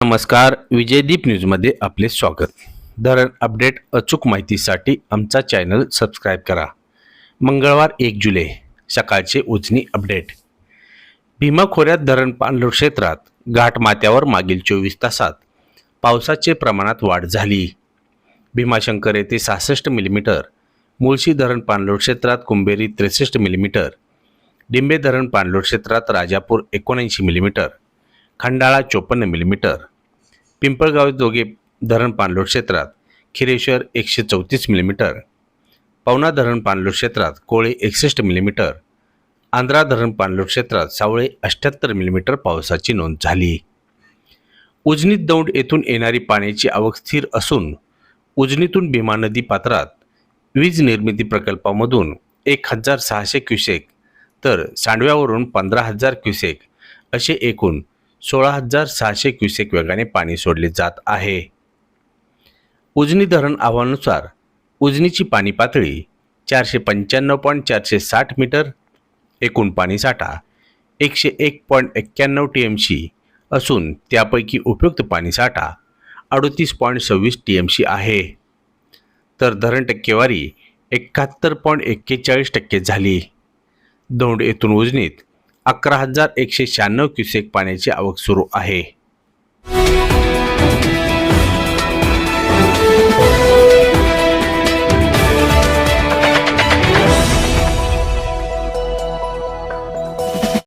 नमस्कार विजयदीप न्यूजमध्ये आपले स्वागत. धरण अपडेट अचूक माहितीसाठी आमचा चॅनल सबस्क्राईब करा. मंगळवार एक जुलै सकाळचे उजनी अपडेट. भीमा खोऱ्यात धरण पाणलोट क्षेत्रात घाटमाथ्यावर मागील चोवीस तासात पावसाचे प्रमाणात वाढ झाली. भीमाशंकर येथे सहासष्ट मिलीमीटर मुळशी धरण पाणलोट क्षेत्रात कुंभेरी त्रेसष्ट मिलीमीटर डिंबे धरण पाणलोट क्षेत्रात राजापूर एकोणऐंशी मिलीमीटर खंडाळा चोपन्न मिलीमीटर पिंपळगाव जोगे धरण पाणलोट क्षेत्रात खिरेश्वर एकशे चौतीस मिलीमीटर पवना धरण पाणलोट क्षेत्रात कोळे एकसष्ट मिलीमीटर आंध्रा धरण पाणलोट क्षेत्रात सावळे अठ्ठ्याहत्तर मिलीमीटर पावसाची नोंद झाली. उजनीत दौंड येथून येणारी पाण्याची आवक स्थिर असून उजनीतून भीमा नदी पात्रात वीज निर्मिती प्रकल्पामधून एक हजार सहाशे क्युसेक तर सांडव्यावरून पंधरा हजार क्युसेक असे एकूण सोळा हजार सहाशे क्युसेक वेगाने पाणी सोडले जात आहे. उजनी धरण अहवालानुसार उजनीची पाणी पातळी चारशे पंच्याण्णव पॉईंट चारशे साठ मीटर एकूण पाणीसाठा एकशे एक पॉईंट एक्क्याण्णव टी एम सी असून त्यापैकी उपयुक्त पाणीसाठा अडतीस पॉईंट सव्वीस टी एम सी आहे. तर धरण टक्केवारी एकाहत्तर पॉईंट एक्केचाळीस टक्के झाली. दौंड येथून उजनीत अकरा हजार एकशे शहाण्णव क्युसेक पाण्याची आवक सुरू आहे.